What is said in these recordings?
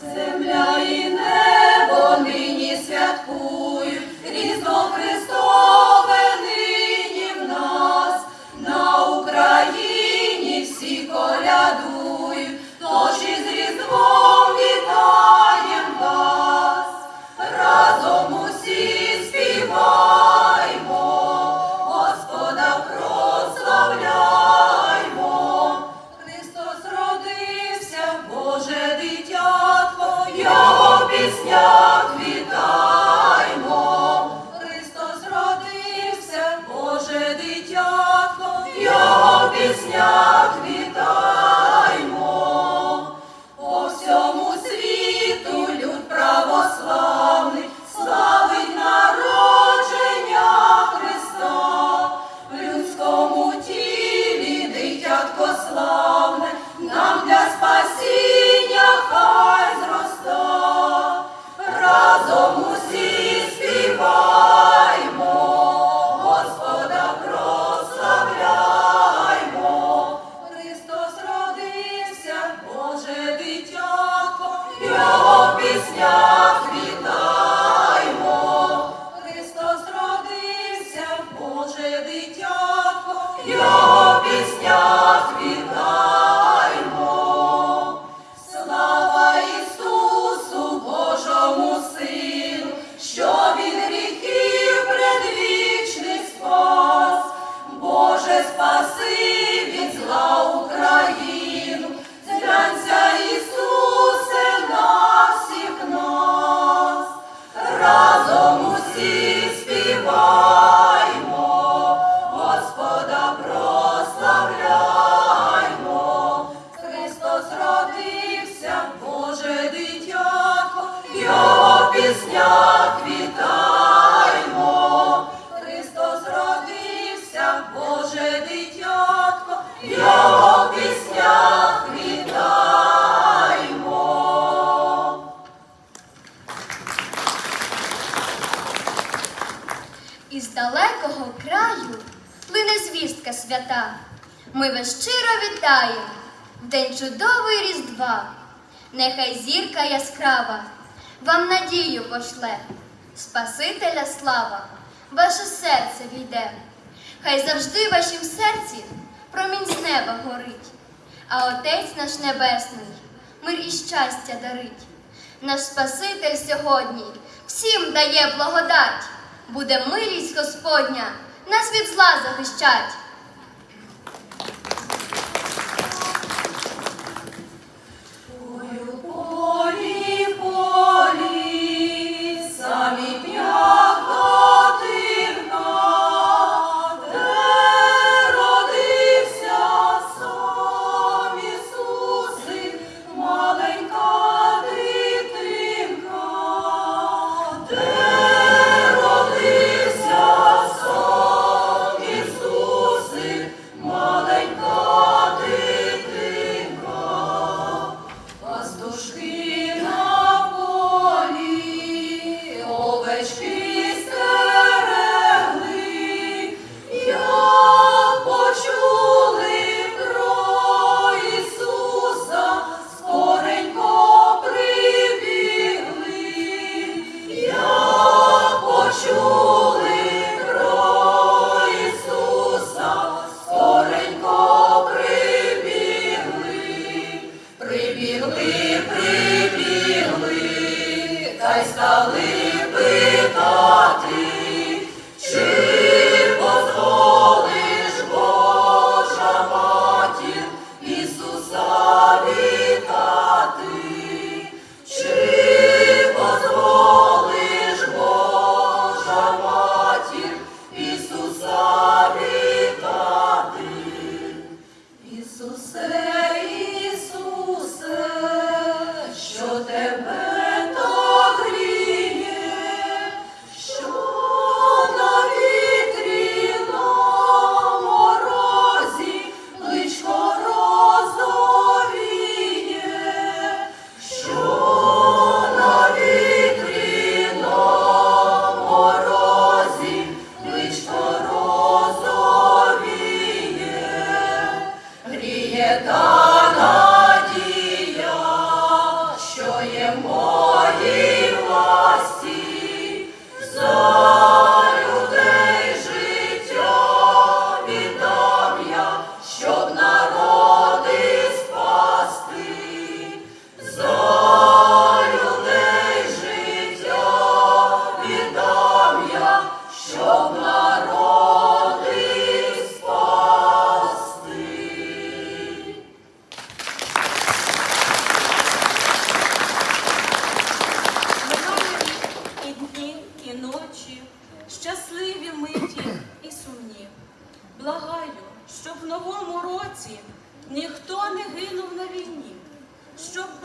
Jesus. наше дитятко, його пісня. свята, ми вас щиро вітаємо в день чудовий Різдва, нехай зірка яскрава, вам надію пошле, Спасителя слава, ваше серце війде, хай завжди в вашім серці промінь з неба горить, а Отець наш Небесний, мир і щастя дарить. Наш Спаситель сьогодні всім дає благодать, буде милість Господня. Нас від зла захищать.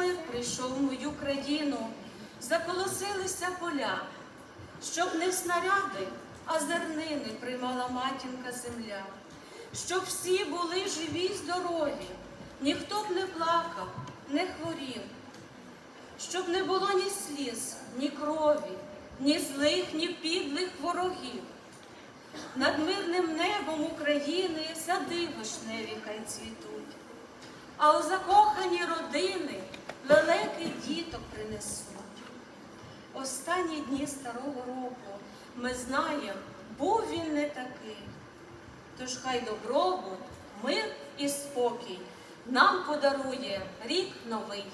Щоб прийшов в мою країну, заколосилися поля, щоб не снаряди, а зернини приймала матінка земля, щоб всі були живі й здорові, ніхто б не плакав, не хворів. Щоб не було ні сліз, ні крові, ні злих, ні підлих ворогів. Над мирним небом України сади вишневі хай цвітуть, а у закохані родини лелеки діток принесуть. Останні дні старого року ми знаємо, був він не такий. Тож хай добробут, мир і спокій нам подарує рік новий.